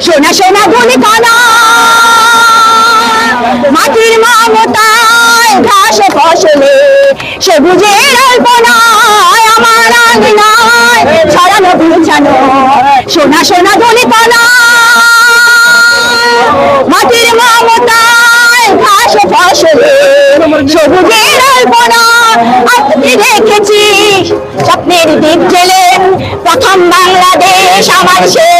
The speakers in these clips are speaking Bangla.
সোনা সোনা গুলি কানা মাটির মমতায় ঘাসে ফসলে সবুজের অল্পনায় আমার আঙিনায় ছড়ানো বিছানো সোনা সোনা গুলি কানা মাটির মমতায় ঘাসে ফসলে সবুজের অল্পনা আপনি দেখেছি, স্বপ্নের দিক জেলে প্রথম বাংলাদেশ আমার শেষ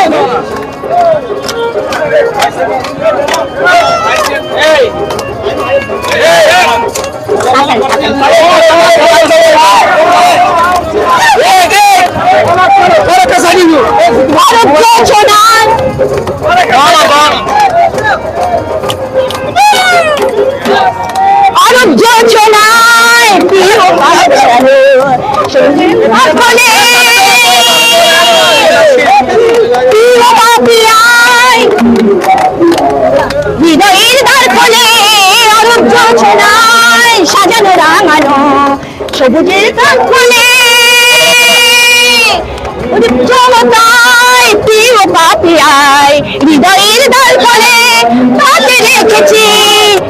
ভারতীয় সোনার ভারতীয় সোনার প্রিয় সকলে প্রিয় বাপিয়ায় সবুজের দর্পণে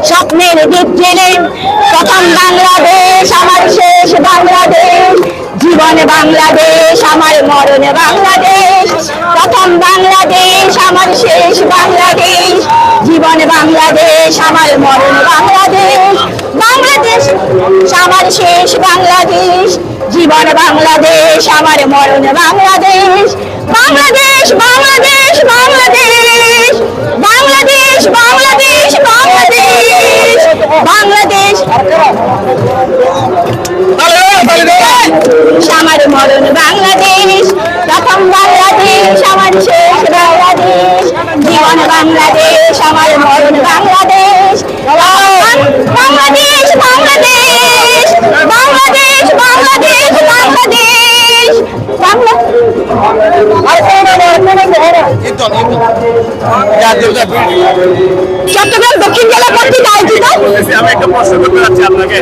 স্বপ্নের দ্বীপ জেলে প্রথম বাংলাদেশ, আমার শেষ বাংলাদেশ। জীবন বাংলাদেশ, আমার মরণ বাংলাদেশ। প্রথম বাংলাদেশ, আমার শেষ বাংলাদেশ। জীবন বাংলাদেশ, আমার মরণ বাংলাদেশ। বাংলাদেশ, আমার শেষ বাংলাদেশ। জীবন বাংলাদেশ, আমার মরণ বাংলাদেশ। বাংলাদেশ বাংলাদেশ বাংলাদেশ। বাংলাদেশ আমার মরণ বাংলাদেশ, প্রথম বাংলাদেশ আমার শেষ বাংলাদেশ, জীবন বাংলাদেশ আমার মরণ বাংলাদেশ। বাংলাদেশ বাংলাদেশ বাংলাদেশ বাংলাদেশ বাংলাদেশ চট্টগ্রাম দক্ষিণ জেলা কর্তৃক আয়োজিত। আমি একটা প্রশ্ন করতে যাচ্ছি আপনাকে।